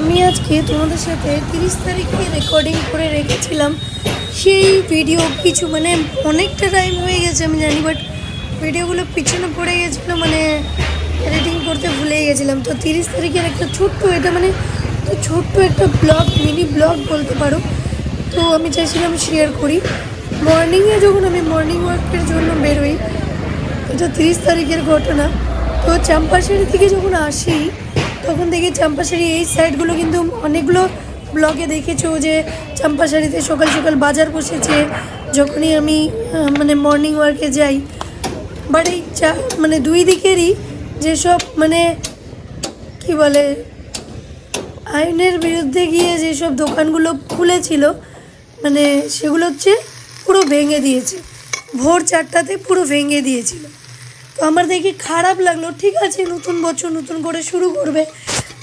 আমি আজকে তোমাদের সাথে তিরিশ তারিখে রেকর্ডিং করে রেখেছিলাম। সেই ভিডিও কিছু মানে অনেকটা টাইম হয়ে গেছে, আমি জানি বাট ভিডিওগুলো পিছনে পড়ে গেছিল মানে এডিটিং করতে ভুলে গেছিলাম। তো তিরিশ তারিখের একটা ছোট্ট, এটা মানে একটা ছোট্ট একটা ব্লগ মিনি ব্লগ বলতে পারো। তো আমি চাইছিলাম শেয়ার করি। মর্নিংয়ে যখন আমি মর্নিং ওয়াকের জন্য বেরোই, এটা তিরিশ তারিখের ঘটনা। তো চাম্পাশাড়ি থেকে যখন আসি তখন দেখি চাম্পাশাড়ি এই সাইডগুলো কিন্তু অনেকগুলো ব্লগে দেখেছ যে চাম্পাশাড়িতে সকাল সকাল বাজার বসেছে, যখনই আমি মানে মর্নিং ওয়ার্কে যাই। বাট এই চা মানে দুই দিকেরই যেসব মানে কি বলে, আইনের বিরুদ্ধে গিয়ে যেসব দোকানগুলো খুলেছিল মানে সেগুলো হচ্ছে পুরো ভেঙে দিয়েছে। ভোর চারটাতে পুরো ভেঙে দিয়েছিল। তো আমার দেখে খারাপ লাগল। ঠিক আছে, নতুন বছর নতুন করে শুরু করবে।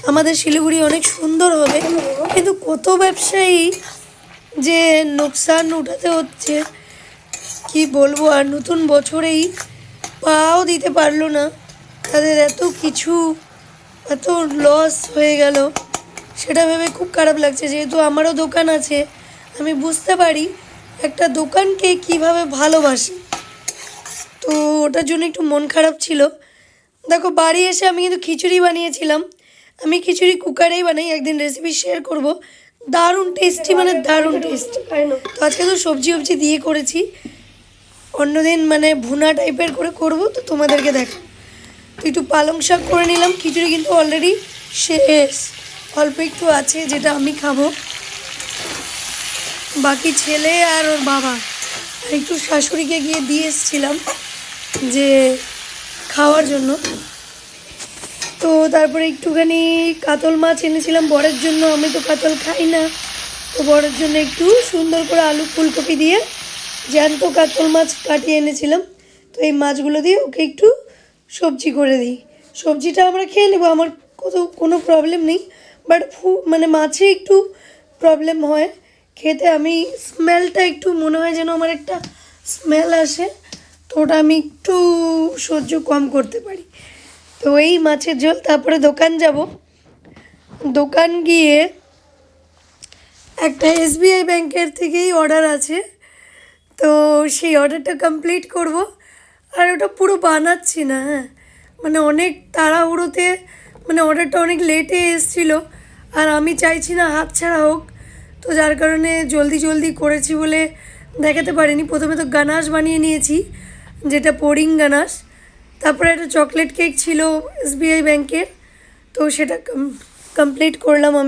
আমাদের শিলিগুড়ি অনেক সুন্দর হবে। কিন্তু কত ব্যবসায়ী যে নোকসান উঠাতে হচ্ছে, কি বলব? আর নতুন বছরেই পাও দিতে পারল না। তাদের এত কিছু, এত লস হয়ে গেল। সেটা ভেবে খুব খারাপ লাগছে। যেহেতু আমারও দোকান আছে, আমি বুঝতে পারি একটা দোকানকে কীভাবে ভালোবাসি। তো ওটার জন্য একটু মন খারাপ ছিল। দেখো, বাড়ি এসে আমি কিন্তু খিচুড়ি বানিয়েছিলাম। আমি খিচুড়ি কুকারেই বানাই, একদিন রেসিপি শেয়ার করব। দারুণ টেস্টি মানে দারুণ টেস্ট তো আজকে তো সবজি ফবজি দিয়ে করেছি। অন্যদিন মানে ভুনা টাইপের করে করব, তো তোমাদেরকে দেখো। তো একটু পালং শাক করে নিলাম, খিচুড়ি কিন্তু অলরেডি শেষ। অল্প একটু আছে, যেটা আমি খাব। বাকি ছেলে আর ওর বাবা। একটু শাশুড়িকে গিয়ে দিয়ে এসেছিলাম। যে খাওয়ার জন্য। তো তারপরে একটুখানি কাতল মাছ এনেছিলাম, বরের জন্য। আমি তো কাতল খাই না। তো বরের জন্য একটু সুন্দর করে আলু ফুলকপি দিয়ে জ্যান্ত কাতল মাছ কাটিয়ে এনেছিলাম। তো এই মাছগুলো দিয়ে ওকে একটু সবজি করে দিই। সবজিটা আমরা খেয়ে নেব, আমার কত কোনো প্রবলেম নেই। বাট ফু মানে মাছে একটু প্রবলেম হয়। খেতে আমি স্মেলটা একটু মনে হয় যেন আমার একটা স্মেল আসে। তো ওটা আমি একটু সহ্য কম করতে পারি। তো এই মাছের ঝোল, তারপরে দোকান যাব। দোকান গিয়ে একটা এসবিআই ব্যাংকের থেকেই অর্ডার আছে। তো সেই অর্ডারটা কমপ্লিট করব। আর ওটা পুরো বানাচ্ছি না হ্যাঁ। মানে অনেক তাড়াহুড়োতে মানে অর্ডারটা অনেক লেটে এসেছিল। আর আমি চাইছি না হাত ছাড়া হোক। তো যার কারণে জলদি জলদি করেছি বলে দেখাতে পারিনি। প্রথমে তো গানাশ বানিয়ে নিয়েছি। যেটা পোরিং গানাশ তারপরে একটা চকলেট কেক ছিল এসবিআই ব্যাংকের তো সেটা কমপ্লিট করলাম আমি।